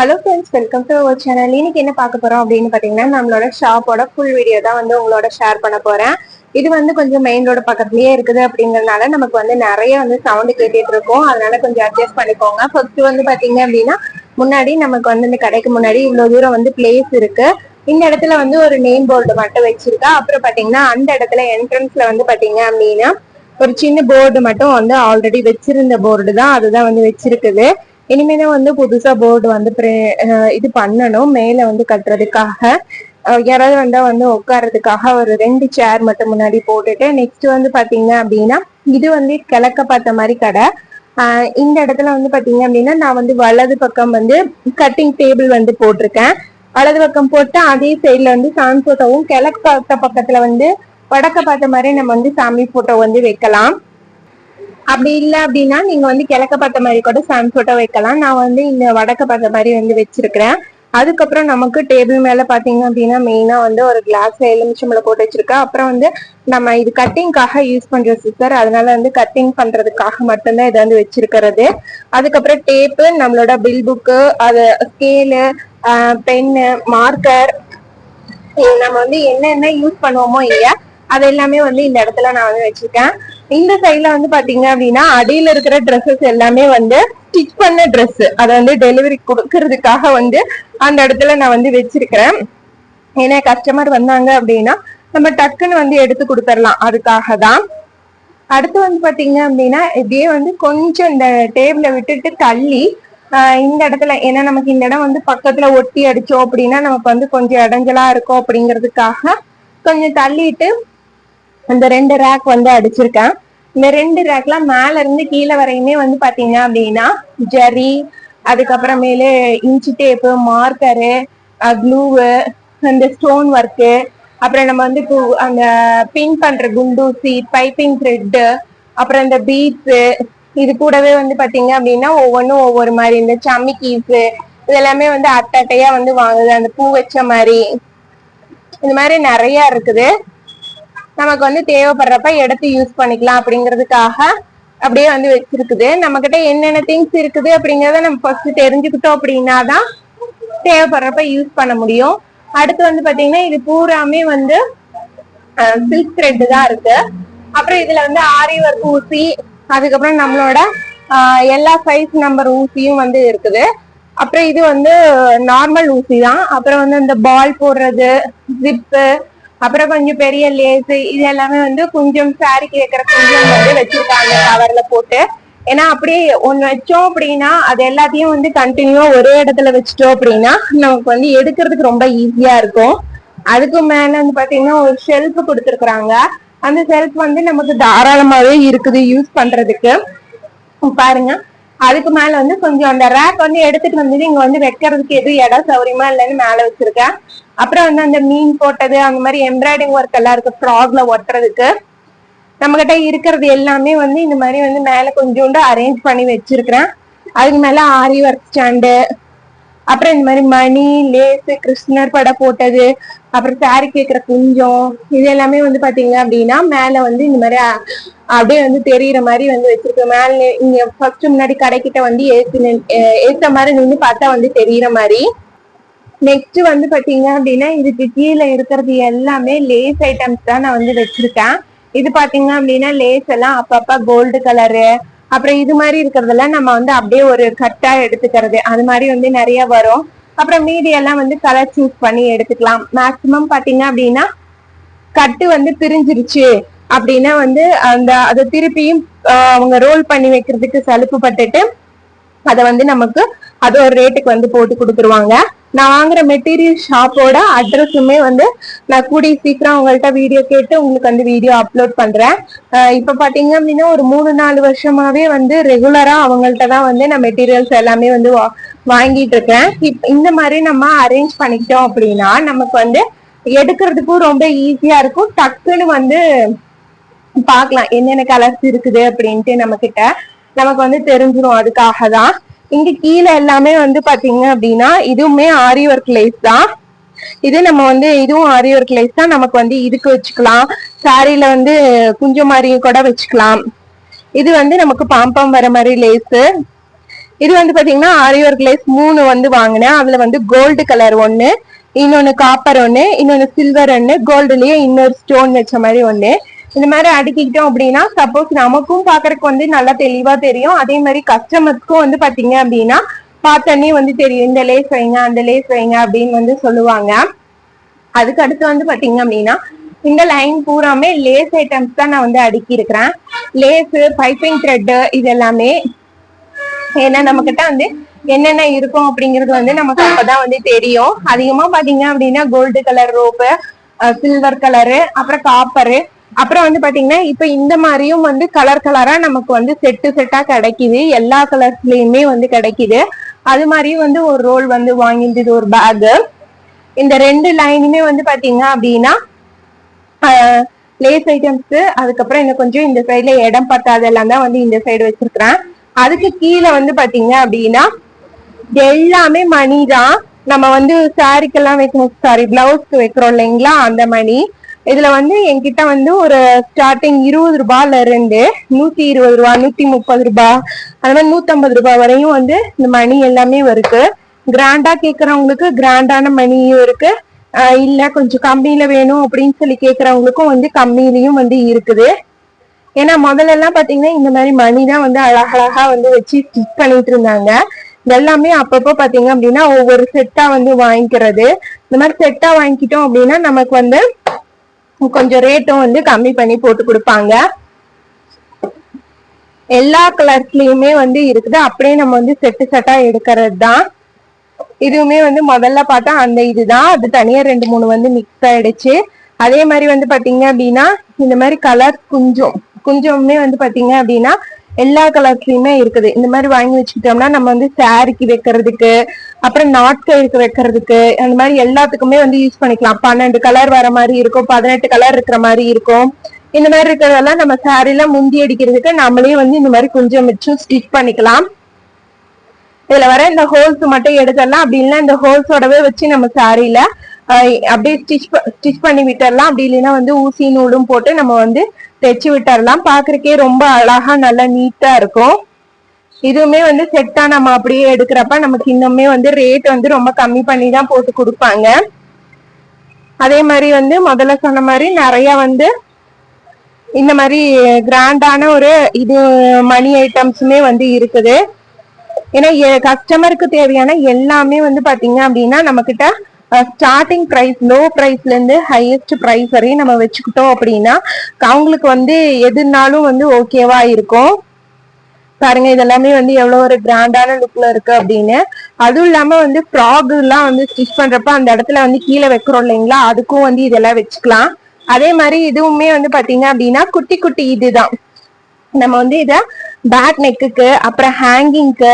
Hello friends welcome to our channel இன்னைக்கு என்ன பார்க்க போறோம் அப்படின்னு பாத்தீங்கன்னா நம்மளோட ஷாப்போட ஃபுல் வீடியோ தான் வந்து உங்களோட ஷேர் பண்ண போறேன். இது வந்து கொஞ்சம் மெயின் ரோடு பக்கத்துலயே இருக்குது அப்படிங்கறதுனால நமக்கு வந்து நிறைய வந்து சவுண்ட் கேட்டுட்டு இருக்கும். அதனால கொஞ்சம் அட்ஜஸ்ட் பண்ணிக்கோங்க. ஃபர்ஸ்ட் வந்து பாத்தீங்க அப்படின்னா முன்னாடி நமக்கு வந்து இந்த கடைக்கு முன்னாடி இவ்வளவு தூரம் வந்து பிளேஸ் இருக்கு. இந்த இடத்துல வந்து ஒரு நேம் போர்டு மட்டும் வச்சிருக்கா. அப்புறம் பாத்தீங்கன்னா அந்த இடத்துல என்ட்ரன்ஸ்ல வந்து பாத்தீங்க அப்படின்னா ஒரு சின்ன போர்டு மட்டும் வந்து ஆல்ரெடி வச்சிருந்த போர்டு தான். அதுதான் வந்து வச்சிருக்குது. இனிமேதான் வந்து புதுசா போர்டு வந்து இது பண்ணணும். மேல வந்து கட்டுறதுக்காக யாராவது வந்தா வந்து உட்காரதுக்காக ஒரு ரெண்டு சேர் மட்டும் முன்னாடி போட்டுட்டு நெக்ஸ்ட் வந்து பாத்தீங்க அப்படின்னா இது வந்து கிழக்க பார்த்த மாதிரி கடை. இந்த இடத்துல வந்து பாத்தீங்க அப்படின்னா நான் வந்து வலது பக்கம் வந்து கட்டிங் டேபிள் வந்து போட்டிருக்கேன். வலது பக்கம் போட்டு அதே சைட்ல வந்து சாமி போட்டோவும் கிழக்கு பார்த்த பக்கத்துல வந்து வடக்க பார்த்த மாதிரி நம்ம வந்து சாமி போட்டோ வந்து வைக்கலாம். அப்படி இல்ல அப்படின்னா நீங்க வந்து கிழக்க பார்த்த மாதிரி கூட சாமி போட்டோ வைக்கலாம். நான் வந்து இந்த வடக்க பார்த்த மாதிரி வந்து வச்சிருக்கிறேன். அதுக்கப்புறம் நமக்கு டேபிள் மேல பாத்தீங்க அப்படின்னா மெயினா வந்து ஒரு கிளாஸ்ல எலுமிச்சம்பளை போட்டு வச்சிருக்கேன். அப்புறம் வந்து நம்ம இது கட்டிங்காக யூஸ் பண்றோம் சிஸ்டர் அதனால வந்து கட்டிங் பண்றதுக்காக மட்டும்தான் இதை வந்து வச்சிருக்கிறது. அதுக்கப்புறம் டேப்பு நம்மளோட பில் புக்கு அது ஸ்கேலு பென்னு மார்க்கர் நம்ம வந்து என்னென்ன யூஸ் பண்ணுவோமோ இல்லையா அது எல்லாமே வந்து இந்த இடத்துல நான் வந்து வச்சிருக்கேன். இந்த சைட்ல வந்து பாத்தீங்க அப்படின்னா அடியில இருக்கிற ட்ரெஸ்ஸஸ் எல்லாமே வந்து ஸ்டிச் பண்ண ட்ரெஸ் அதை வந்து டெலிவரி கொடுக்கறதுக்காக வந்து அந்த இடத்துல நான் வந்து வச்சிருக்கிறேன். ஏன்னா கஸ்டமர் வந்தாங்க அப்படின்னா நம்ம டக்குன்னு வந்து எடுத்து கொடுத்துடலாம். அதுக்காக தான். அடுத்து வந்து பாத்தீங்க அப்படின்னா இப்படியே வந்து கொஞ்சம் இந்த டேபிளை விட்டுட்டு தள்ளி இந்த இடத்துல ஏன்னா நமக்கு இந்த இடம் வந்து பக்கத்துல ஒட்டி அடிச்சோம் அப்படின்னா நமக்கு வந்து கொஞ்சம் இடைஞ்சலா இருக்கும் அப்படிங்கிறதுக்காக கொஞ்சம் தள்ளிட்டு அந்த ரெண்டு ரேக் வந்து அடிச்சிருக்கேன். இந்த ரெண்டு ரேக்ல மேல இருந்து கீழே வரையுமே வந்து பாத்தீங்க அப்படின்னா ஜரி அதுக்கப்புறமேலு இன்ச்சு டேப்பு மார்க்கரு க்ளூவு அந்த ஸ்டோன் ஒர்க்கு அப்புறம் நம்ம வந்து இப்போ அந்த பின் பண்ற குண்டூசி பைப்பிங் த்ரெட்டு அப்புறம் இந்த பீட்ஸு இது கூடவே வந்து பாத்தீங்க அப்படின்னா ஒவ்வொன்றும் ஒவ்வொரு மாதிரி இந்த சமிக்கீஸ் இதெல்லாமே வந்து அட்டை அட்டையா வந்து வாங்குது. அந்த பூ வச்ச மாதிரி இந்த மாதிரி நிறைய இருக்குது. நமக்கு வந்து தேவைப்படுறப்ப எடுத்து யூஸ் பண்ணிக்கலாம் அப்படிங்கிறதுக்காக அப்படியே வந்து வச்சிருக்குது. நம்ம கிட்ட என்னென்ன திங்ஸ் இருக்குது அப்படிங்கறத நம்ம ஃபர்ஸ்ட் தெரிஞ்சுக்கிட்டோம் அப்படின்னா தான் தேவைப்படுறப்ப யூஸ் பண்ண முடியும். அடுத்து வந்து பாத்தீங்கன்னா இது பூராமே வந்து சில்க் த்ரெட் தான் இருக்கு. அப்புறம் இதுல வந்து ஆரி ஒர்க் ஊசி அதுக்கப்புறம் நம்மளோட எல்லா சைஸ் நம்பர் ஊசியும் வந்து இருக்குது. அப்புறம் இது வந்து நார்மல் ஊசி தான். அப்புறம் வந்து இந்த பால் போடுறது ஜிப்பு அப்புறம் கொஞ்சம் பெரிய லேஸ் இது எல்லாமே வந்து கொஞ்சம் சாரிக்கு வைக்கிற கொஞ்சம் வந்து வச்சிருக்காங்க கவர்ல போட்டு. ஏன்னா அப்படியே ஒன்னு வச்சோம் அப்படின்னா அது எல்லாத்தையும் வந்து கண்டினியூவா ஒரே இடத்துல வச்சுட்டோம் அப்படின்னா நமக்கு வந்து எடுக்கிறதுக்கு ரொம்ப ஈஸியா இருக்கும். அதுக்கு மேல வந்து பாத்தீங்கன்னா ஒரு ஷெல்ஃப் கொடுத்துருக்குறாங்க. அந்த ஷெல்ஃப் வந்து நமக்கு தாராளமாவே இருக்குது யூஸ் பண்றதுக்கு. பாருங்க. அதுக்கு மேல வந்து கொஞ்சம் அந்த ரேக் வந்து எடுத்துட்டு வந்து இங்க வந்து வைக்கிறதுக்கு எதுவும் இடம் சௌரியமா இல்லைன்னு மேல வச்சிருக்கேன். அப்புறம் வந்து அந்த மீன் போட்டது அந்த மாதிரி எம்ப்ராய்டிங் ஒர்க் எல்லாம் இருக்கு ஃப்ராக்ல ஒட்டுறதுக்கு. நம்ம கிட்ட இருக்கிறது எல்லாமே வந்து இந்த மாதிரி வந்து மேல கொஞ்சோண்டு அரேஞ்ச் பண்ணி வச்சிருக்கிறேன். அதுக்கு மேல ஆரி ஒர்க் ஸ்டாண்டு அப்புறம் இந்த மாதிரி மணி லேசு கிருஷ்ணர் படம் போட்டது அப்புறம் சாரி கேட்கிற குஞ்சம் இது எல்லாமே வந்து பாத்தீங்க அப்படின்னா மேல வந்து இந்த மாதிரி அப்படியே வந்து தெரியுற மாதிரி வந்து வச்சிருக்கு. மேல இங்க ஃபர்ஸ்ட் முன்னாடி கடைக்கிட்ட வந்து ஏத்து ஏத்த மாதிரி நின்று பார்த்தா வந்து தெரியுற மாதிரி. நெக்ஸ்ட் வந்து பாத்தீங்க அப்படின்னா இதுக்கு கீழே இருக்கிறது எல்லாமே லேஸ் ஐட்டம்ஸ் தான் நான் வந்து வச்சிருக்கேன். இது பாத்தீங்க அப்படின்னா லேஸ் எல்லாம் அப்பப்ப கோல்டு கலரு அப்புறம் இது மாதிரி இருக்கிறதெல்லாம் நம்ம வந்து அப்படியே ஒரு கட்டா எடுத்துக்கிறது. அது மாதிரி வந்து நிறைய வரும். அப்புறம் மீதி எல்லாம் வந்து கலர் சூஸ் பண்ணி எடுத்துக்கலாம். மேக்சிமம் பாத்தீங்க அப்படின்னா கட்டு வந்து பிரிஞ்சிருச்சு அப்படின்னா வந்து அந்த அதை திருப்பியும் அவங்க ரோல் பண்ணி வைக்கிறதுக்கு சலுப்பு பட்டுட்டு அதை வந்து நமக்கு அது ஒரு ரேட்டுக்கு வந்து போட்டு கொடுத்துருவாங்க. நான் வாங்குற மெட்டீரியல் ஷாப்போட அட்ரஸுமே வந்து நான் கூடிய சீக்கிரம் உங்கள்கிட்ட வீடியோ கேட்டு உங்களுக்கு வந்து வீடியோ அப்லோட் பண்றேன். இப்போ இப்ப பாத்தீங்க அப்படின்னா ஒரு மூணு நாலு வருஷமாவே வந்து ரெகுலரா அவங்கள்ட்ட தான் வந்து நான் மெட்டீரியல்ஸ் எல்லாமே வந்து வா- வாங்கிட்டு இருக்கேன். இப்- இந்த மாதிரி நம்ம அரேஞ்ச் பண்ணிக்கிட்டோம் அப்படின்னா நமக்கு வந்து எடுக்கிறதுக்கும் ரொம்ப ஈஸியா இருக்கும். டக்குன்னு வந்து பார்க்கலாம் என்னென்ன கலர்ஸ் இருக்குது அப்படின்ட்டு நம்ம கிட்ட நமக்கு வந்து தெரிஞ்சிடும் அதுக்காக தான் இங்க கீழே எல்லாமே வந்து பாத்தீங்க அப்படின்னா இதுவுமே ஆரி ஒர்க் லேஸ் தான். இது நம்ம வந்து இதுவும் ஆரி ஒர்க் லேஸ் தான். நமக்கு வந்து இதுக்கு வச்சுக்கலாம். சாரியில வந்து குஞ்சு மாதிரி கூட வச்சுக்கலாம். இது வந்து நமக்கு பாம்பம் வர மாதிரி லேஸு இது வந்து பாத்தீங்கன்னா ஒர்க் லேஸ் மூணு வந்து வாங்கினேன். அதுல வந்து கோல்டு கலர் ஒண்ணு இன்னொன்னு காப்பர் ஒண்ணு இன்னொன்னு சில்வர் ஒண்ணு கோல்டுலயே இன்னொரு ஸ்டோன் வச்ச மாதிரி ஒண்ணு. இந்த மாதிரி அடுக்கிக்கிட்டோம் அப்படின்னா சப்போஸ் நமக்கும் பாக்குறதுக்கு வந்து நல்லா தெளிவா தெரியும். அதே மாதிரி கஸ்டமர்ஸ்க்கும் வந்து பாத்தீங்க அப்படின்னா பார்த்தோன்னே வந்து தெரியும். இந்த லேஸ் வைங்க அந்த லேஸ் வைங்க அப்படின்னு வந்து சொல்லுவாங்க. அதுக்கு அடுத்து வந்து பாத்தீங்க அப்படின்னா இந்த லைன் பூராமே லேஸ் ஐட்டம்ஸ் தான் நான் வந்து அடுக்கி இருக்கிறேன் லேஸ் பைப்பிங் த்ரெட் இது எல்லாமே. ஏன்னா நம்ம கிட்ட வந்து என்னென்ன இருக்கும் அப்படிங்கிறது வந்து நமக்கு அப்பதான் வந்து தெரியும். அதிகமா பாத்தீங்க அப்படின்னா gold colour rope silver colour அப்புறம் காப்பரு அப்புறம் வந்து பாத்தீங்கன்னா இப்ப இந்த மாதிரியும் வந்து கலர் கலரா நமக்கு வந்து செட்டு செட்டா கிடைக்குது. எல்லா கலர்ஸ்லயுமே வந்து கிடைக்குது. அது மாதிரியும் வந்து ஒரு ரோல் வந்து வாங்கிட்டு ஒரு பேக் இந்த ரெண்டு லைனுமே வந்து பாத்தீங்க அப்படின்னா லேஸ் ஐட்டம்ஸ் அதுக்கப்புறம் இன்னும் கொஞ்சம் இந்த சைட்ல இடம் பத்தாதெல்லாம் தான் வந்து இந்த சைடு வச்சிருக்கிறேன். அதுக்கு கீழே வந்து பாத்தீங்க அப்படின்னா எல்லாமே மணி தான். நம்ம வந்து சாரிக்கெல்லாம் வைக்கணும். சாரி பிளவுஸ்க்கு வைக்கிறோம் இல்லைங்களா? அந்த மணி. இதுல வந்து என்கிட்ட வந்து ஒரு ஸ்டார்டிங் இருபது ரூபாயில இருந்து நூத்தி இருபது ரூபா நூத்தி முப்பது ரூபாய் அந்த மாதிரி நூத்தம்பது ரூபாய் வரையும் வந்து இந்த மணி எல்லாமே இருக்கு. கிராண்டா கேக்குறவங்களுக்கு கிராண்டான மணியும் இருக்கு. இல்ல கொஞ்சம் கம்மியில வேணும் அப்படின்னு சொல்லி கேக்குறவங்களுக்கும் வந்து கம்மியிலயும் வந்து இருக்குது. ஏன்னா முதல்ல எல்லாம் பாத்தீங்கன்னா இந்த மாதிரி மணி தான் வந்து அழகழகா வந்து வச்சு ஸ்டிச் பண்ணிட்டு இருந்தாங்க. எல்லாமே அப்பப்போ பாத்தீங்க அப்படின்னா ஒவ்வொரு செட்டா வந்து வாங்கிக்கிறது. இந்த மாதிரி செட்டா வாங்கிக்கிட்டோம் அப்படின்னா நமக்கு வந்து கொஞ்சம் ரேட்டும் வந்து கம்மி பண்ணி போட்டு கொடுப்பாங்க. எல்லா கலர்ஸ்லயுமே வந்து இருக்குது. அப்படியே நம்ம வந்து செட்டு செட்டா எடுக்கிறது தான் இதுவுமே வந்து முதல்ல பார்த்தா அந்த இதுதான். அது தனியா ரெண்டு மூணு வந்து மிக்ஸ் ஆயிடுச்சு. அதே மாதிரி வந்து பாத்தீங்க அப்படின்னா இந்த மாதிரி கலர் குஞ்சம் குஞ்சமுமே வந்து பாத்தீங்க அப்படின்னா எல்லா கலர்ஸ்லயுமே இருக்குது. இந்த மாதிரி வாங்கி வச்சுக்கிட்டோம்னா நம்ம வந்து சாரிக்கு வைக்கிறதுக்கு அப்புறம் நாட்களுக்கு வைக்கிறதுக்கு அந்த மாதிரி எல்லாத்துக்குமே வந்து யூஸ் பண்ணிக்கலாம். பன்னெண்டு கலர் வர மாதிரி இருக்கும் பதினெட்டு கலர் இருக்கிற மாதிரி இருக்கும். இந்த மாதிரி இருக்கிறதெல்லாம் நம்ம சாரில முந்தி அடிக்கிறதுக்கு நம்மளே வந்து இந்த மாதிரி கொஞ்சம் மிச்சம் ஸ்டிச் பண்ணிக்கலாம். இதுல வர இந்த ஹோல்ஸ் மட்டும் எடுத்துடலாம். அப்படி இல்லைன்னா இந்த ஹோல்ஸோடவே வச்சு நம்ம சாரியில அப்படியே ஸ்டிச் ஸ்டிச் பண்ணி விட்டுடலாம். அப்படி இல்லைன்னா வந்து ஊசி நூலும் போட்டு நம்ம வந்து தைச்சு விட்டாரலாம் பாக்குறக்கே ரொம்ப அழகா நல்லா நீட்டா இருக்கும். இதுவுமே வந்து செட்டா நம்ம அப்படியே எடுக்கிறப்ப நமக்கு இன்னுமே வந்து ரேட் வந்து ரொம்ப கம்மி பண்ணி தான் போட்டு கொடுப்பாங்க. அதே மாதிரி வந்து முதல்ல சொன்ன மாதிரி நிறைய வந்து இந்த மாதிரி கிராண்டான ஒரு இது மணி ஐட்டம்ஸுமே வந்து இருக்குது. ஏன்னா கஸ்டமருக்கு தேவையான எல்லாமே வந்து பாத்தீங்க அப்படின்னா நம்ம கிட்ட ஸ்டார்டிங் ப்ரைஸ் லோ ப்ரைஸ்ல இருந்து ஹையஸ்ட் ப்ரைஸ் வரையும் நம்ம வச்சுக்கிட்டோம் அப்படின்னா அவங்களுக்கு வந்து எதுனாலும் வந்து ஓகேவா இருக்கும். பாருங்க இதெல்லாமே வந்து எவ்வளவு ஒரு கிராண்டான லுக்ல இருக்கு அப்படின்னு. அதுவும் இல்லாம வந்து ஃப்ராக் எல்லாம் வந்து ஸ்டிச் பண்றப்ப அந்த இடத்துல வந்து கீழே வைக்கிறோம் இல்லைங்களா அதுக்கும் வந்து இதெல்லாம் வச்சுக்கலாம். அதே மாதிரி இதுவுமே வந்து பாத்தீங்க அப்படின்னா குட்டி குட்டி இதுதான். நம்ம வந்து இத பேக் நெக்குக்கு அப்புறம் ஹேங்கிங்க்கு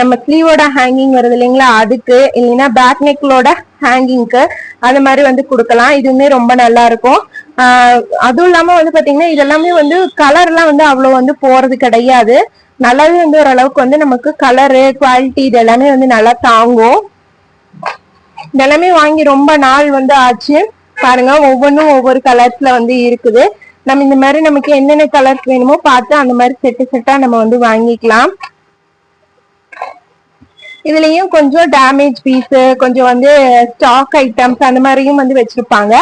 நம்ம ஸ்லீவோட ஹேங்கிங் வருது இல்லைங்களா? அதுக்கு இல்லைன்னா பேக் நெக்லோட ஹேங்கிங்க்கு அந்த மாதிரி வந்து கொடுக்கலாம். இதுவுமே ரொம்ப நல்லா இருக்கும். அதுவும் இல்லாம வந்து பாத்தீங்கன்னா இதெல்லாமே வந்து கலர் எல்லாம் வந்து அவ்வளவு வந்து போறது கிடையாது. நல்லாவே வந்து ஓரளவுக்கு வந்து நமக்கு கலரு குவாலிட்டி இது எல்லாமே வந்து நல்லா தாங்கும். இதெல்லாமே வாங்கி ரொம்ப நாள் வந்து ஆச்சு. பாருங்க ஒவ்வொன்றும் ஒவ்வொரு கலர்ஸ்ல வந்து இருக்குது. நம்ம இந்த மாதிரி நமக்கு என்னென்ன கலர்ஸ் வேணுமோ பார்த்து அந்த மாதிரி செட்டு செட்டா நம்ம வந்து வாங்கிக்கலாம். இதுலயும் கொஞ்சம் டேமேஜ் பீஸ் கொஞ்சம் வந்து ஸ்டாக் ஐட்டம்ஸ் அந்த மாதிரியும் வந்து வச்சிருப்பாங்க.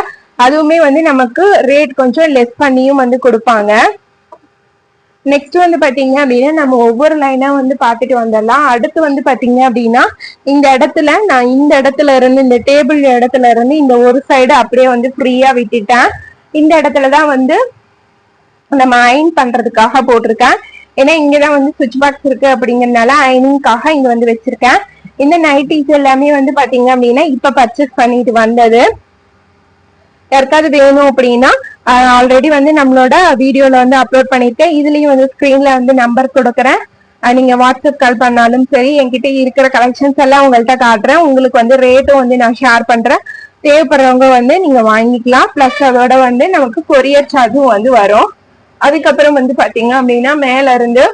அதுவுமே வந்து நமக்கு ரேட் கொஞ்சம் லெஸ் பண்ணியும் வந்து கொடுப்பாங்க. நெக்ஸ்ட் வந்து பாத்தீங்க அப்படின்னா நம்ம ஒவ்வொரு லைனா வந்து பாத்துட்டு வந்துடலாம். அடுத்து வந்து பாத்தீங்க அப்படின்னா இந்த இடத்துல நான் இந்த இடத்துல இருந்து இந்த டேபிள் இடத்துல இருந்து இந்த ஒரு சைடு அப்படியே வந்து ஃப்ரீயா விட்டுட்டேன். இந்த இடத்துலதான் வந்து நம்ம அயன் பண்றதுக்காக போட்டிருக்கேன். ஏன்னா இங்கதான் வந்து சுவிட்ச் பாக்ஸ் இருக்கு அப்படிங்கறதுனால அயனிங்காக இங்க வந்து வச்சிருக்கேன். இந்த நைட்டிஸ் எல்லாமே வந்து பாத்தீங்க அப்படின்னா இப்ப பர்ச்சேஸ் பண்ணிட்டு வந்தது. யாருக்காவது வேணும் அப்படின்னா ஆல்ரெடி வந்து நம்மளோட வீடியோல வந்து அப்லோட் பண்ணிருக்கேன். இதுலயும் வந்து ஸ்கிரீன்ல வந்து நம்பர் கொடுக்குறேன். நீங்க வாட்ஸ்அப் கால் பண்ணாலும் சரி என்கிட்ட இருக்கிற கலெக்ஷன்ஸ் எல்லாம் உங்கள்கிட்ட காட்டுறேன். உங்களுக்கு வந்து ரேட்டும் வந்து நான் ஷேர் பண்றேன். தேவைப்படுறவங்க வந்து நீங்க வாங்கிக்கலாம். பிளஸ் அதோட வந்து நமக்கு கொரியர் சார்ஜும் வந்து வரும். அதுக்கப்புறம் வந்து பாத்தீங்க அப்படின்னா மேல இருந்து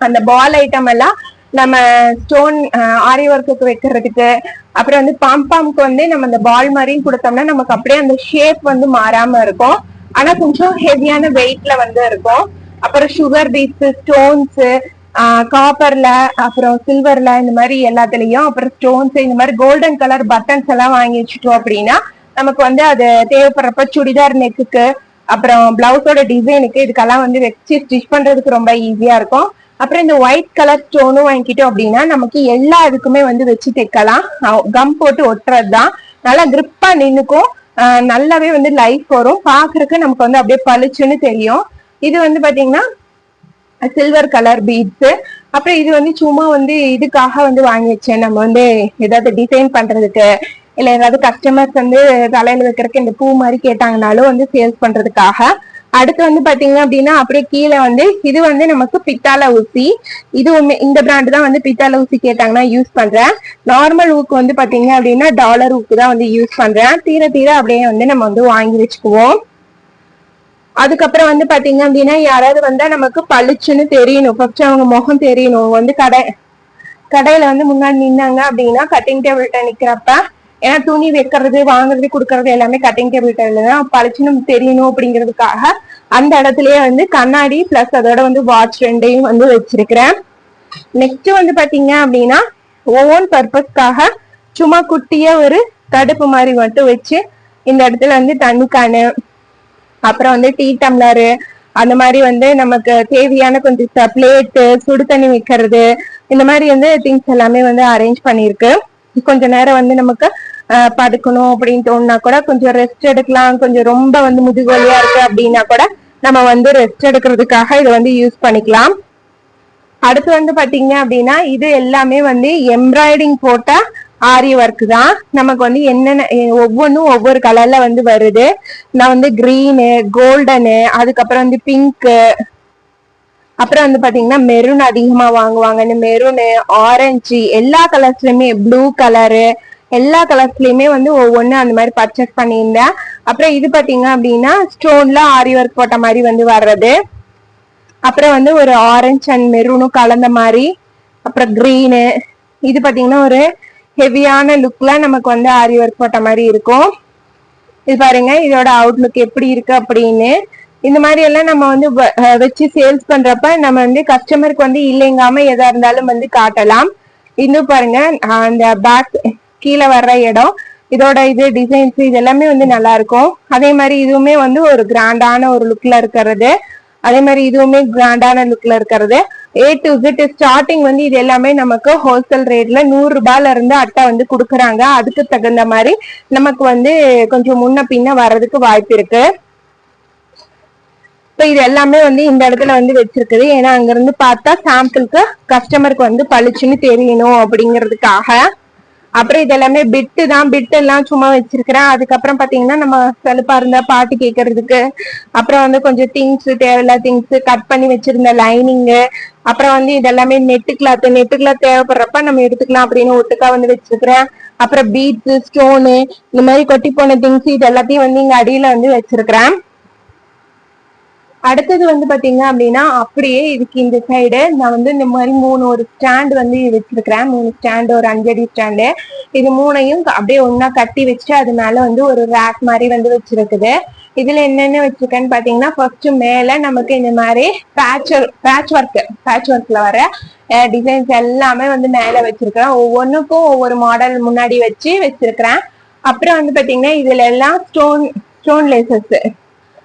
அந்த பால் ஐட்டம் எல்லாம் நம்ம ஸ்டோன் ஆரி ஒர்க்குக்கு வைக்கிறதுக்கு அப்புறம் வந்து பாம்பாம்க்கு வந்து நம்ம அந்த பால் மாதிரியும் கொடுத்தோம்னா நமக்கு அப்படியே அந்த ஷேப் வந்து மாறாம இருக்கும். ஆனா கொஞ்சம் ஹெவியான வெயிட்ல வந்து இருக்கும். அப்புறம் சுகர் பீட்ஸ் ஸ்டோன்ஸ் காப்பர்ல அப்புறம் சில்வர்ல இந்த மாதிரி எல்லாத்துலயும் அப்புறம் ஸ்டோன்ஸ் இந்த மாதிரி கோல்டன் கலர் பட்டன்ஸ் எல்லாம் வாங்கி வச்சுட்டோம் அப்படின்னா நமக்கு வந்து அது தேவைப்படுறப்ப சுடிதார் நெக்குக்கு அப்புறம் பிளவுஸோட டிசைனுக்கு இதுக்கெல்லாம் வந்து வச்சு ஸ்டிச் பண்றதுக்கு ரொம்ப ஈஸியா இருக்கும். அப்புறம் இந்த ஒயிட் கலர் ஸ்டோனும் வாங்கிட்டோம் அப்படின்னா நமக்கு எல்லா இதுக்குமே வந்து வச்சு தைக்கலாம். கம் போட்டு ஒட்டுறது தான் நல்லா கிரிப்பா நின்னுக்கும். நல்லாவே வந்து லைஃப் வரும். பாக்குறதுக்கு நமக்கு வந்து அப்படியே பளிச்சுன்னு தெரியும். இது வந்து பாத்தீங்கன்னா சில்வர் கலர் பீட்ஸ் அப்புறம் இது வந்து சும்மா வந்து இதுக்காக வந்து வாங்கி வச்சேன். நம்ம வந்து ஏதாவது டிசைன் பண்றதுக்கு. இல்ல ஏதாவது கஸ்டமர்ஸ் வந்து தலையில வைக்கிறதுக்கு இந்த பூ மாதிரி கேட்டாங்கனாலும் வந்து சேல்ஸ் பண்றதுக்காக. அடுத்து வந்து பாத்தீங்க அப்படின்னா அப்படியே கீழே வந்து இது வந்து நமக்கு பித்தால ஊசி. இது இந்த பிராண்ட் தான் வந்து பித்தால ஊசி கேட்டாங்கன்னா யூஸ் பண்றேன். நார்மல் ஊக்கு வந்து பாத்தீங்க அப்படின்னா டாலர் ஊக்கு தான் வந்து யூஸ் பண்றேன். தீர தீர அப்படியே வந்து நம்ம வந்து வாங்கி வச்சுக்குவோம். அதுக்கப்புறம் வந்து பாத்தீங்க அப்படின்னா யாராவது வந்தா நமக்கு பளிச்சுன்னு தெரியணும். ஃபர்ஸ்ட் அவங்க முகம் தெரியணும். வந்து கடை கடையில வந்து முன்னாடி நின்னாங்க அப்படின்னா கட்டிங் டேபிள்கிட்ட நிக்கிறப்ப ஏன்னா துணி வைக்கிறது வாங்குறது கொடுக்கறது எல்லாமே கட்டிங் டேபிள் தான் பளிச்சுன்னு தெரியணும் அப்படிங்கிறதுக்காக அந்த இடத்துலயே வந்து கண்ணாடி பிளஸ் அதோட வந்து வாட்ச் ரெண்டையும் வந்து வச்சிருக்கிறேன். நெக்ஸ்ட் வந்து பாத்தீங்க அப்படின்னா ஓன் பர்பஸ்க்காக சும்மா குட்டிய ஒரு தடுப்பு மாதிரி மட்டும் வச்சு இந்த இடத்துல வந்து தண்ணி கேனு அப்புறம் வந்து டீ டம்ளரு அந்த மாதிரி வந்து நமக்கு தேவையான கொஞ்சம் பிளேட்டு சுடு தண்ணி வைக்கிறது இந்த மாதிரி வந்து திங்ஸ் எல்லாமே வந்து அரேஞ்ச் பண்ணியிருக்கு. கொஞ்ச நேரம் வந்து நமக்கு படுக்கணும் அப்படின்னு தோணுனா கூட கொஞ்சம் ரெஸ்ட் எடுக்கலாம். கொஞ்சம் ரொம்ப வந்து முதுகலியா இருக்கு அப்படின்னா கூட நம்ம வந்து ரெஸ்ட் எடுக்கிறதுக்காக இதை வந்து யூஸ் பண்ணிக்கலாம். அடுத்து வந்து பாத்தீங்க அப்படின்னா இது எல்லாமே வந்து எம்ப்ராய்டிங் போட்ட ஆரி ஒர்க் தான். நமக்கு வந்து என்னென்ன எ- ஒவ்வொன்றும் ஒவ்வொரு கலர்ல வந்து வருது. நான் வந்து கிரீனு கோல்டனு அதுக்கப்புறம் வந்து பிங்க்கு அப்புறம் வந்து பாத்தீங்கன்னா மெரூன் அதிகமா வாங்குவாங்க. இந்த மெரூனு ஆரஞ்சு எல்லா கலர்ஸ்லயுமே ப்ளூ கலரு எல்லா கலர்ஸ்லயுமே வந்து ஒவ்வொன்னு அந்த மாதிரி பர்ச்சேஸ் பண்ணியிருந்தேன். அப்புறம் இது பாத்தீங்க அப்படின்னா ஸ்டோன்ல ஆரி ஒர்க் போட்ட மாதிரி வந்து வர்றது. அப்புறம் வந்து ஒரு ஆரஞ்சு அண்ட் மெரூனும் கலந்த மாதிரி. அப்புறம் க்ரீனு இது பாத்தீங்கன்னா ஒரு ஹெவியான லுக்ல நமக்கு வந்து ஆரி ஒர்க் போட்ட மாதிரி இருக்கும். இது பாருங்க இதோட அவுட்லுக் எப்படி இருக்கு அப்படின்னு. இந்த மாதிரி எல்லாம் நம்ம வந்து வ- வச்சு சேல்ஸ் பண்றப்ப நம்ம வந்து கஸ்டமருக்கு வந்து இல்லைங்காம எதா இருந்தாலும் வந்து காட்டலாம். இன்னும் பாருங்க அந்த பேக் கீழே வர்ற இடம் இதோட இது டிசைன்ஸ் இது எல்லாமே வந்து நல்லா இருக்கும் அதே மாதிரி இதுவுமே வந்து ஒரு கிராண்டான ஒரு லுக்ல இருக்கிறது. அதே மாதிரி இதுவுமே கிராண்டான லுக்ல இருக்கிறது. ஏ டு Z ஸ்டார்டிங் வந்து இது எல்லாமே நமக்கு ஹோல்சேல் ரேட்ல நூறு ரூபாயில இருந்து அட்டை வந்து கொடுக்குறாங்க. அதுக்கு தகுந்த மாதிரி நமக்கு வந்து கொஞ்சம் முன்ன பின்ன வர்றதுக்கு வாய்ப்பு இருக்கு. இப்போ இது எல்லாமே வந்து இந்த இடத்துல வந்து வச்சிருக்குது. ஏன்னா அங்கிருந்து பார்த்தா சாம்பிளுக்கு கஸ்டமருக்கு வந்து பளிச்சுன்னு தெரியணும் அப்படிங்கிறதுக்காக. அப்புறம் இது எல்லாமே பிட்டு தான். பிட் எல்லாம் சும்மா வச்சிருக்கிறேன். அதுக்கப்புறம் பாத்தீங்கன்னா நம்ம செலுப்பா இருந்தா பாட்டு கேட்கறதுக்கு அப்புறம் வந்து கொஞ்சம் திங்ஸ் தேவையில்லாத திங்ஸ் கட் பண்ணி வச்சிருந்த லைனிங்கு அப்புறம் வந்து இதெல்லாமே நெட்டு கிளாத் நெட்டு கிளாத் தேவைப்படுறப்ப நம்ம எடுத்துக்கலாம் அப்படின்னு ஒட்டுக்கா வந்து வச்சிருக்கிறேன். அப்புறம் பீட்ஸ் ஸ்டோனு இந்த மாதிரி கொட்டி போன திங்ஸ் இது எல்லாத்தையும் வந்து இங்க அடியில வந்து வச்சிருக்கிறேன். அடுத்தது வந்து பாத்தீங்க அப்படின்னா அப்படியே இதுக்கு இந்த சைடு நான் வந்து இந்த மாதிரி மூணு ஒரு ஸ்டாண்ட் வந்து வச்சிருக்கிறேன். மூணு ஸ்டாண்டு ஒரு அஞ்சடி ஸ்டாண்டு இது மூணையும் அப்படியே ஒன்னா கட்டி வச்சு அது மேல வந்து ஒரு ரேக் மாதிரி வந்து வச்சிருக்குது. இதுல என்னென்ன வச்சிருக்கேன்னு பாத்தீங்கன்னா ஃபர்ஸ்ட் மேல நமக்கு இந்த மாதிரி பேட்ச் பேட்ச் ஒர்க் பேட்ச் ஒர்க்ல வர டிசைன்ஸ் எல்லாமே வந்து மேல வச்சிருக்கிறேன். ஒவ்வொன்றுக்கும் ஒவ்வொரு மாடல் முன்னாடி வச்சு வச்சிருக்கிறேன். அப்புறம் வந்து பாத்தீங்கன்னா இதுல எல்லாம் ஸ்டோன் ஸ்டோன் லேசஸ்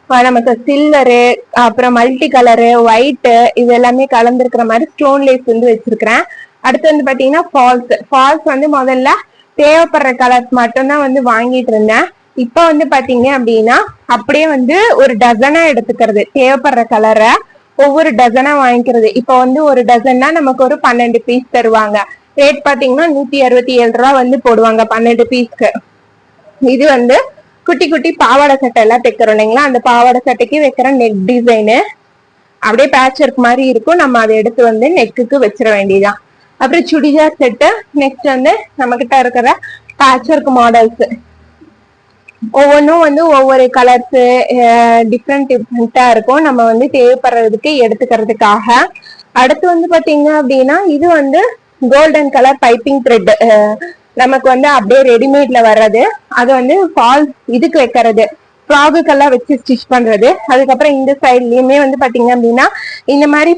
நமக்கு சில்வரு அப்புறம் மல்டி கலரு ஒயிட்டு இது எல்லாமே கலந்துருக்கிற மாதிரி ஸ்டோன் லேஸ் வந்து வச்சிருக்கிறேன். அடுத்து வந்து பாத்தீங்கன்னா ஃபால்ஸ் ஃபால்ஸ் வந்து முதல்ல தேவைப்படுற கலர்ஸ் மட்டும்தான் வந்து வாங்கிட்டு இருந்தேன். இப்போ வந்து பாத்தீங்க அப்படின்னா அப்படியே வந்து ஒரு டசனா எடுத்துக்கிறது. தேவைப்படுற கலரை ஒவ்வொரு டசனா வாங்கிக்கிறது. இப்போ வந்து ஒரு டசன்னா நமக்கு ஒரு பன்னெண்டு பீஸ் தருவாங்க. ரேட் பாத்தீங்கன்னா நூத்தி அறுபத்தி ஏழு ரூபா வந்து போடுவாங்க பன்னெண்டு பீஸ்க்கு இது வந்து குட்டி குட்டி பாவாடை சட்டை எல்லாம் தைக்கிறோம் இல்லைங்களா? அந்த பாவாடை சட்டைக்கு வைக்கிற நெக் டிசைனு அப்படியே பேட்ச் ஒர்க் மாதிரி இருக்கும். நம்ம அதை எடுத்து வந்து நெக்குக்கு வச்சிட வேண்டியதுதான். அப்புறம் சுடிதார் செட்டு நெக்ஸ்ட் வந்து நம்ம கிட்ட இருக்கிற பேட்ச் ஒர்க் மாடல்ஸ் ஒவ்வொன்றும் வந்து ஒவ்வொரு கலர்ஸ் டிஃப்ரெண்ட் டிஃப்ரெண்டா இருக்கும். நம்ம வந்து தேவைப்படுறதுக்கு எடுத்துக்கிறதுக்காக. அடுத்து வந்து பாத்தீங்க அப்படின்னா இது வந்து கோல்டன் கலர் பைப்பிங் த்ரெட் நமக்கு வந்து அப்படியே ரெடிமேட்ல வர்றது அது வந்து ஃபால் இதுக்கு வைக்கிறது ஃப்ராகுக்கெல்லாம் வச்சு ஸ்டிச் பண்றது. அதுக்கப்புறம் இந்த சைட்லயுமே வந்து பாத்தீங்க அப்படின்னா இந்த மாதிரி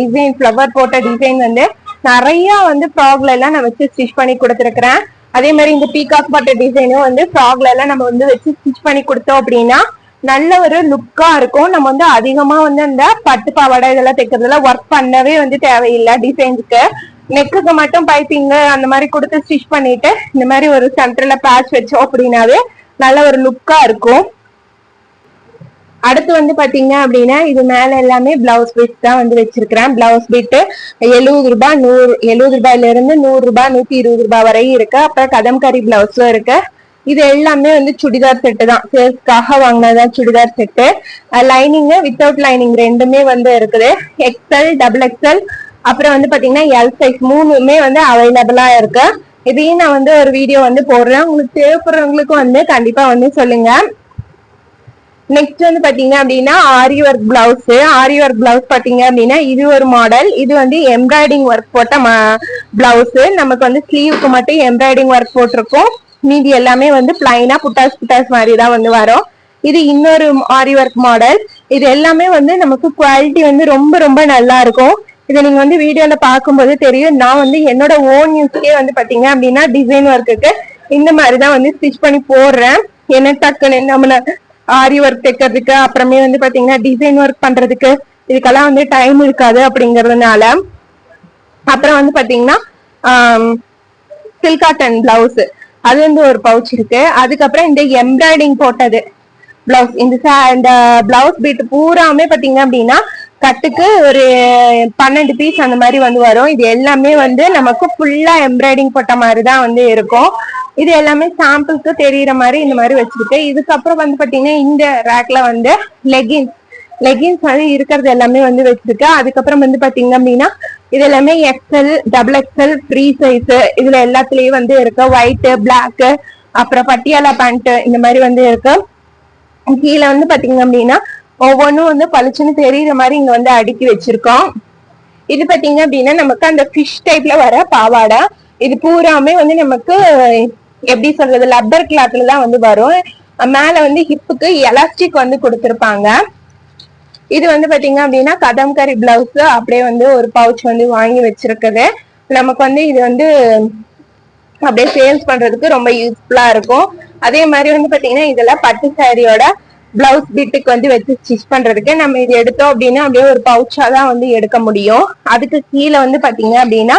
டிசைன் ஃப்ளவர் போட்ட டிசைன் வந்து நிறைய வந்து ஃப்ராக்ல எல்லாம் நான் வச்சு ஸ்டிச் பண்ணி கொடுத்துருக்கிறேன். அதே மாதிரி இந்த பீகாக் பட்ட டிசைனும் வந்து ஃப்ராக்ல எல்லாம் நம்ம வந்து வச்சு ஸ்டிச் பண்ணி கொடுத்தோம் அப்படின்னா நல்ல ஒரு லுக்கா இருக்கும். நம்ம வந்து அதிகமா வந்து அந்த பட்டு பாவாடை இதெல்லாம் தைக்கிறதுல ஒர்க் பண்ணவே வந்து தேவையில்லை டிசைன்ஸ்க்கு நெக்குக்கு மட்டும் பைப்பிங் அந்த மாதிரி கொடுத்து ஸ்டிச் பண்ணிட்டு இந்த மாதிரி ஒரு சென்டர்ல பேட்ச் வச்சோம் அப்படின்னாவே நல்ல ஒரு லுக்கா இருக்கும். அடுத்து வந்து பாத்தீங்க அப்படின்னா இது மேல எல்லாமே பிளவுஸ் பீட் தான் வந்து வச்சிருக்கிறேன். பிளவுஸ் பீட்டு எழுபது ரூபாய் நூறு எழுபது ரூபாயில இருந்து நூறு ரூபாய் நூத்தி இருபது ரூபாய் வரையும் இருக்கு. அப்புறம் கதம்காரி பிளவுஸும் இருக்கு. இது எல்லாமே வந்து சுடிதார் செட்டு தான். சேல்ஸ்க்காக வாங்கினதான் churidar set lining without lining ரெண்டுமே வந்து இருக்குது. எக்ஸல் டபுள் எக்ஸல் அப்புறம் வந்து பாத்தீங்கன்னா எல் சைஸ் மூணுமே வந்து அவைலபிளா இருக்கு. இதையும் நான் வந்து ஒரு வீடியோ வந்து போடுறேன். உங்களுக்கு தேவைப்படுறவங்களுக்கும் வந்து கண்டிப்பா வந்து சொல்லுங்க. நெக்ஸ்ட் வந்து பாத்தீங்க அப்படின்னா aari work blouse aari work blouse பாத்தீங்க அப்படின்னா இது ஒரு மாடல் இது வந்து எம்ப்ராய்டிங் ஒர்க் போட்ட பிளவுஸ் நமக்கு வந்து ஸ்லீவுக்கு மட்டும் எம்ப்ராய்டிங் ஒர்க் போட்டிருக்கோம். மீதி எல்லாமே வந்து பிளைனா புட்டாஸ் புட்டாஸ் மாதிரி தான் வந்து வரும். இது இன்னொரு ஆரி ஒர்க் மாடல் இது எல்லாமே வந்து நமக்கு குவாலிட்டி வந்து ரொம்ப ரொம்ப நல்லா இருக்கும். இதை நீங்க வந்து வீடியோல பார்க்கும்போது தெரியும். நான் வந்து என்னோட ஓன் யூஸ்க்கே வந்து பாத்தீங்க அப்படின்னா டிசைன் ஒர்க்குக்கு இந்த மாதிரி தான் வந்து ஸ்டிச் பண்ணி போடுறேன். என்ன டக்குன்னு நம்ம ஆரி ஒர்க் தைக்கிறதுக்கு அப்புறமே வந்து பாத்தீங்கன்னா டிசைன் ஒர்க் பண்றதுக்கு இதுக்கெல்லாம் வந்து டைம் இருக்காது அப்படிங்கறதுனால. அப்புறம் வந்து பாத்தீங்கன்னா சில்காட்டன் பிளவுஸ் அது வந்து ஒரு பவுச் இருக்கு. அதுக்கப்புறம் இந்த எம்ப்ராய்டிங் போட்டது. பிளவுஸ் இந்த இந்த பிளவுஸ் பீட் பூராமே பாத்தீங்க அப்படின்னா கட்டுக்கு ஒரு பன்னெண்டு பீஸ் அந்த மாதிரி வந்து வரும். இது எல்லாமே வந்து நமக்கு ஃபுல்லா எம்ப்ராய்டிங் போட்ட மாதிரி தான் வந்து இருக்கும். இது எல்லாமே சாம்பிளுக்கு தெரியற மாதிரி இந்த மாதிரி வச்சிருக்கு. இதுக்கப்புறம் வந்து பாத்தீங்கன்னா இந்த ரேக்ல வந்து லெகின்ஸ் லெகின்ஸ் வந்து இருக்கிறது எல்லாமே வந்து வச்சிருக்கு. அதுக்கப்புறம் வந்து பாத்தீங்க அப்படின்னா இது எல்லாமே XL double XL three size இதுல எல்லாத்துலயும் வந்து இருக்கு. ஒயிட் பிளாக் அப்புறம் பட்டியாலா பேண்ட் இந்த மாதிரி வந்து இருக்கு. கீழே வந்து பாத்தீங்க அப்படின்னா ஒவ்வொன்றும் வந்து பளிச்சுன்னு தெரியுற மாதிரி இங்க வந்து அடுக்கி வச்சிருக்கோம். இது பாத்தீங்க அப்படின்னா நமக்கு அந்த ஃபிஷ் டைப்ல வர பாவாடை. இது பூராமே வந்து நமக்கு எப்படி சொல்றது லப்பர் கிளாத்ல தான் வந்து வரும். மேல வந்து ஹிப்புக்கு எலாஸ்டிக் வந்து கொடுத்துருப்பாங்க. இது வந்து பாத்தீங்க அப்படின்னா கதம்கரி பிளவுஸ் அப்படியே வந்து ஒரு பவுச் வந்து வாங்கி வச்சிருக்குது. நமக்கு வந்து இது வந்து அப்படியே சேல்ஸ் பண்றதுக்கு ரொம்ப யூஸ்ஃபுல்லா இருக்கும். அதே மாதிரி வந்து பாத்தீங்கன்னா இதெல்லாம் பட்டு சாரியோட பிளவுஸ் பிட்டுக்கு வந்து வச்சு ஸ்டிச் பண்றதுக்கு நம்ம இது எடுத்தோம் அப்படின்னா அப்படியே ஒரு பவுச்சா தான் வந்து எடுக்க முடியும். அதுக்கு கீழே வந்து பாத்தீங்க அப்படின்னா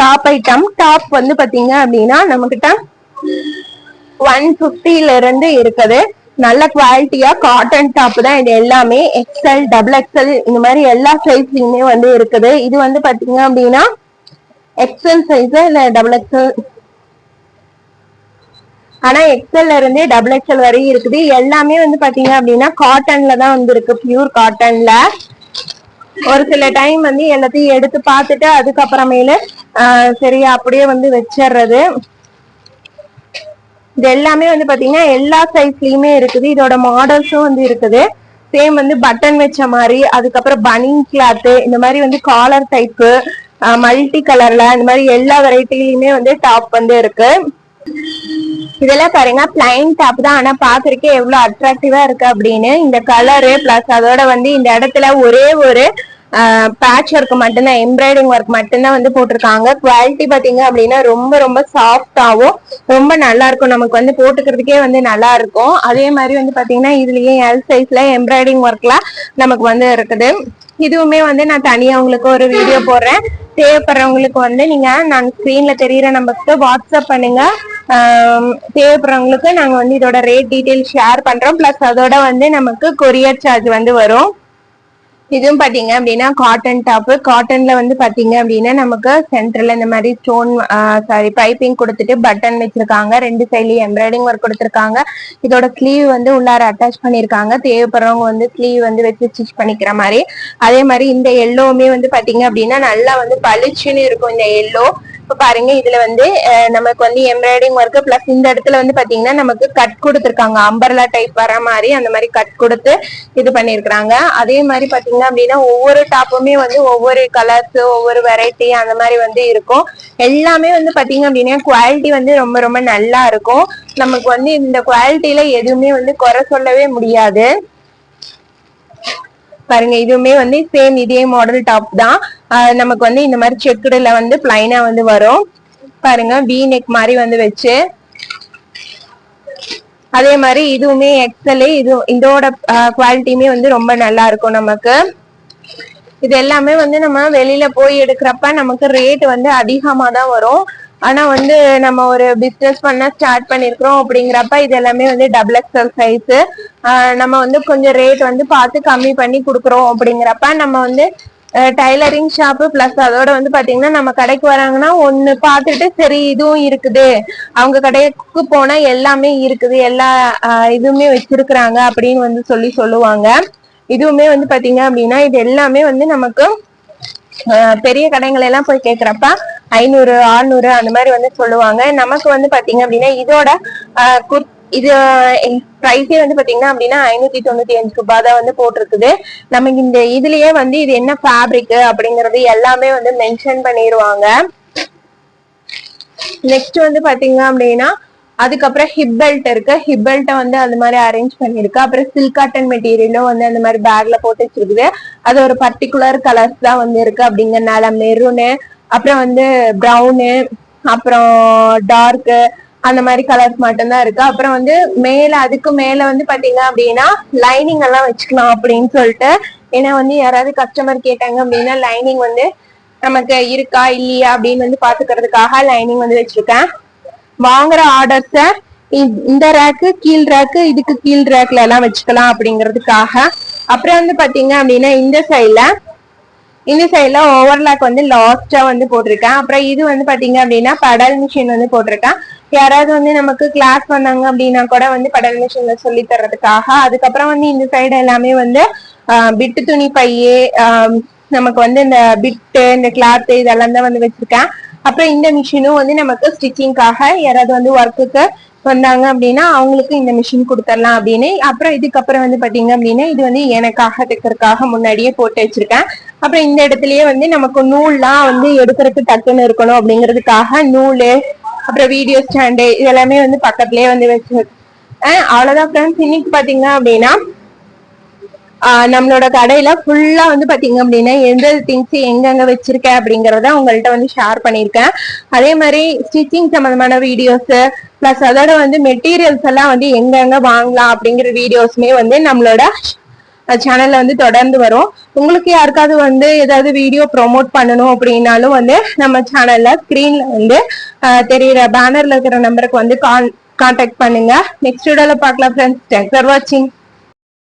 டாப் ஐட்டம் டாப் வந்து பாத்தீங்க அப்படின்னா நம்ம கிட்ட ஒன் பிப்டில இருந்து இருக்குது. நல்ல குவாலிட்டியா காட்டன் டாப் தான் இது எல்லாமே. எக்ஸ்எல் டபுள் எக்ஸ்எல் இந்த மாதிரி எல்லா சைஸ்லயுமே வந்து இருக்குது. இது வந்து பாத்தீங்க அப்படின்னா எக்ஸ்எல் சைஸ் இல்ல டபுள் எக்ஸ்எல் ஆனா எக்ஸல்ல இருந்தே டபுள் எக்ஸ்எல் வரையும் இருக்குது. எல்லாமே வந்து பாத்தீங்க அப்படின்னா காட்டன்ல தான் வந்து இருக்கு பியூர் காட்டன்ல ஒரு சில டைம் வந்து எல்லாத்தையும் எடுத்து பார்த்துட்டு அதுக்கப்புறமேலு சரியா அப்படியே வந்து வச்சிடுறது இது எல்லாமே வந்து பாத்தீங்கன்னா எல்லா சைஸ்லயுமே இருக்குது. இதோட மாடல்ஸும் வந்து இருக்குது. சேம் வந்து பட்டன் வச்ச மாதிரி அதுக்கப்புறம் பனிங் கிளாத்து இந்த மாதிரி வந்து காலர் டைப்பு மல்டி கலர்ல இந்த மாதிரி எல்லா வெரைட்டிலயுமே வந்து டாப் வந்து இருக்கு. இதெல்லாம் பாருங்க பிளைன் டாப் தான். ஆனா பாக்குறதுக்கே எவ்வளவு அட்ராக்டிவா இருக்கு அப்படின்னு. இந்த கலரு பிளஸ் அதோட வந்து இந்த இடத்துல ஒரே ஒரு பேட்ச் ஒர்க் மட்டும்தான் எம்ப்ராய்டிங் ஒர்க் மட்டும்தான் வந்து போட்டிருக்காங்க. குவாலிட்டி பாத்தீங்க அப்படின்னா ரொம்ப ரொம்ப சாஃப்டாவும் ரொம்ப நல்லா இருக்கும். நமக்கு வந்து போட்டுக்கிறதுக்கே வந்து நல்லா இருக்கும். அதே மாதிரி வந்து பாத்தீங்கன்னா இதுலயே எல் சைஸ்ல எம்ப்ராய்டிங் ஒர்க்ல நமக்கு வந்து இருக்குது. இதுவுமே வந்து நான் தனியா உங்களுக்கு ஒரு வீடியோ போடுறேன். தேவைப்படுறவங்களுக்கு வந்து நீங்க நான் ஸ்கிரீன்ல தெரியுற நம்பருக்கு வாட்ஸ்அப் பண்ணுங்க. தேவைப்படுறவங்களுக்கு நாங்க வந்து இதோட ரேட் டீடைல் ஷேர் பண்றோம். பிளஸ் அதோட வந்து நமக்கு கொரியர் சார்ஜ் வந்து வரும். இதுவும் பாத்தீங்க அப்படின்னா காட்டன் டாப் காட்டன்ல வந்து பாத்தீங்க அப்படின்னா நமக்கு சென்டர்ல இந்த மாதிரி ஸ்டோன் சாரி பைப்பிங் கொடுத்துட்டு பட்டன் வச்சிருக்காங்க. ரெண்டு சைட்லயும் எம்ப்ராய்டிங் ஒர்க் கொடுத்துருக்காங்க. இதோட ஸ்லீவ் வந்து உள்ளார அட்டாச் பண்ணிருக்காங்க. தேவைப்படுறவங்க வந்து ஸ்லீவ் வந்து வச்சு ஸ்டிச் பண்ணிக்கிற மாதிரி. அதே மாதிரி இந்த எல்லோவுமே வந்து பாத்தீங்க அப்படின்னா நல்லா வந்து பளிச்சுன்னு இருக்கும் இந்த எல்லோ இப்ப பாருங்க இதுல வந்து நமக்கு வந்து எம்ப்ராய்டிங் ஒர்க் பிளஸ் இந்த இடத்துல வந்து பாத்தீங்கன்னா நமக்கு கட் கொடுத்துருக்காங்க. அம்பர்லா டைப் வர மாதிரி அந்த மாதிரி கட் கொடுத்து இது பண்ணிருக்கிறாங்க. அதே மாதிரி பாத்தீங்க அப்படின்னா ஒவ்வொரு டாப்புமே வந்து ஒவ்வொரு கலர்ஸ் ஒவ்வொரு வெரைட்டி அந்த மாதிரி வந்து இருக்கும். எல்லாமே வந்து பாத்தீங்க அப்படின்னா குவாலிட்டி வந்து ரொம்ப ரொம்ப நல்லா இருக்கும். நமக்கு வந்து இந்த குவாலிட்டியில எதுவுமே வந்து குறை சொல்லவே முடியாது. பாருங்க இதுவுமே வந்து சேம் இதே மாடல் டாப் தான். நமக்கு வந்து இந்த மாதிரி செக்குடுல வந்து பிளைனா வந்து வரும். பாருங்க வி நெக் மாதிரி வந்து வச்சு. அதே மாதிரி இதுவுமே எக்ஸல் இது இதோட குவாலிட்டியுமே வந்து ரொம்ப நல்லா இருக்கும் நமக்கு. இது எல்லாமே வந்து நம்ம வெளியில போய் எடுக்கிறப்ப நமக்கு ரேட் வந்து அதிகமா தான் வரும். ஆனா வந்து நம்ம ஒரு பிசினஸ் பண்ண ஸ்டார்ட் பண்ணிருக்கிறோம் அப்படிங்கிறப்ப இது எல்லாமே வந்து டபுள் எக்ஸல் சைஸ் நம்ம வந்து கொஞ்சம் ரேட் வந்து பார்த்து கம்மி பண்ணி கொடுக்குறோம் அப்படிங்கிறப்ப நம்ம வந்து டைலரிங் ஷாப்பு பிளஸ் அதோட வந்து பாத்தீங்கன்னா நம்ம கடைக்கு வராங்கன்னா ஒண்ணு பார்த்துட்டு சரி இதுவும் இருக்குது. அவங்க கடைக்கு போனா எல்லாமே இருக்குது. எல்லா ஆஹ் இதுவுமே வச்சிருக்கிறாங்க அப்படின்னு வந்து சொல்லி சொல்லுவாங்க. இதுவுமே வந்து பாத்தீங்க அப்படின்னா இது எல்லாமே வந்து நமக்கு ஆஹ் பெரிய கடைகள் எல்லாம் போய் கேக்குறப்ப ஐநூறு ஆறுநூறு அந்த மாதிரி வந்து சொல்லுவாங்க. நமக்கு வந்து பாத்தீங்க அப்படின்னா இதோட ஆஹ் இது ப்ரைஸே வந்து பாத்தீங்கன்னா அப்படின்னா ஐநூத்தி தொண்ணூத்தி அஞ்சு ரூபாய் தான் வந்து போட்டிருக்குது. நமக்கு இந்த இதுலயே வந்து இது என்ன ஃபேப்ரிக் அப்படிங்கறது எல்லாமே வந்து மென்ஷன் பண்ணிடுவாங்க நெக்ஸ்ட் வந்து பாத்தீங்க அப்படின்னா அதுக்கப்புறம் ஹிப் பெல்ட் இருக்கு. ஹிப் பெல்ட்டை வந்து அந்த மாதிரி அரேஞ்ச் பண்ணிருக்கு. அப்புறம் சில்க் காட்டன் மெட்டீரியலும் வந்து அந்த மாதிரி பேக்ல போட்டு வச்சிருக்குது. அது ஒரு பர்டிகுலர் கலர்ஸ் தான் வந்து இருக்கு அப்படிங்கறனால மெரூனு அப்புறம் வந்து ப்ரௌனு அப்புறம் டார்க்கு அந்த மாதிரி கலர்ஸ் மட்டும்தான் இருக்கு. அப்புறம் வந்து மேல அதுக்கு மேல வந்து பாத்தீங்க அப்படின்னா லைனிங் எல்லாம் வச்சுக்கலாம் அப்படின்னு சொல்லிட்டு. ஏன்னா வந்து யாராவது கஸ்டமர் கேட்டாங்க அப்படின்னா லைனிங் வந்து நமக்கு இருக்கா இல்லையா அப்படின்னு வந்து பாத்துக்கிறதுக்காக லைனிங் வந்து வச்சிருக்கேன். வாங்குற ஆர்டர்ஸ இந்த ரேக்கு கீழ் ரேக்கு இதுக்கு கீழ் ரேக்ல எல்லாம் வச்சுக்கலாம் அப்படிங்கிறதுக்காக. அப்புறம் வந்து பாத்தீங்க அப்படின்னா இந்த சைட்ல இந்த சைட்ல ஓவர்லாக் வந்து லாஸ்டா வந்து போட்டிருக்கேன். அப்புறம் இது வந்து பாத்தீங்க அப்படின்னா படல் மிஷின் வந்து போட்டிருக்கேன். யாராவது வந்து நமக்கு கிளாஸ் வந்தாங்க அப்படின்னா கூட வந்து படல் மிஷின்ல சொல்லி தர்றதுக்காக. அதுக்கப்புறம் வந்து இந்த சைடு எல்லாமே வந்து பிட்டு துணி பையே நமக்கு வந்து இந்த பிட்டு இந்த கிளாத் இதெல்லாம் தான் வந்து வச்சிருக்கேன். அப்புறம் இந்த மிஷினும் வந்து நமக்கு ஸ்டிச்சிங்காக யாராவது வந்து ஒர்க்குக்கு வந்தாங்க அப்படின்னா அவங்களுக்கு இந்த மிஷின் கொடுத்துடலாம் அப்படின்னு. அப்புறம் இதுக்கப்புறம் வந்து பாத்தீங்க அப்படின்னா இது வந்து எனக்காக தைக்கிறதுக்காக முன்னாடியே போட்டு வச்சிருக்கேன். அப்புறம் இந்த இடத்துலயே வந்து நமக்கு நூல்லாம் வந்து எடுக்கிறதுக்கு டக்குன்னு இருக்கணும் அப்படிங்கிறதுக்காக நூலு அப்புறம் வீடியோ ஸ்டாண்டு இதெல்லாமே வந்து பக்கத்துலயே வந்து வச்சு அவ்வளவுதான் ஃப்ரெண்ட்ஸ் இன்னைக்கு பாத்தீங்க அப்படின்னா ஆஹ் நம்மளோட கடையில ஃபுல்லா வந்து பாத்தீங்க அப்படின்னா எந்த திங்ஸ் எங்கெங்க வச்சிருக்கேன் அப்படிங்கறத உங்கள்கிட்ட வந்து ஷேர் பண்ணிருக்கேன் அதே மாதிரி ஸ்டிச்சிங் சம்பந்தமான வீடியோஸ் பிளஸ் அதோட வந்து மெட்டீரியல்ஸ் எல்லாம் வந்து எங்கெங்க வாங்கலாம் அப்படிங்கிற வீடியோஸ்மே வந்து நம்மளோட சேனல்ல வந்து தொடர்ந்து வரும். உங்களுக்கு யாருக்காவது வந்து ஏதாவது வீடியோ ப்ரொமோட் பண்ணணும் அப்படின்னாலும் வந்து நம்ம சேனல்ல ஸ்கிரீன்ல வந்து ஆஹ் பேனர்ல இருக்கிற நம்பருக்கு வந்து கான் கான்டாக்ட் பண்ணுங்க. நெக்ஸ்ட் வீடியோல பார்க்கலாம் ஃப்ரெண்ட்ஸ் தேங்க்ஸ் ஃபார் வாட்சிங்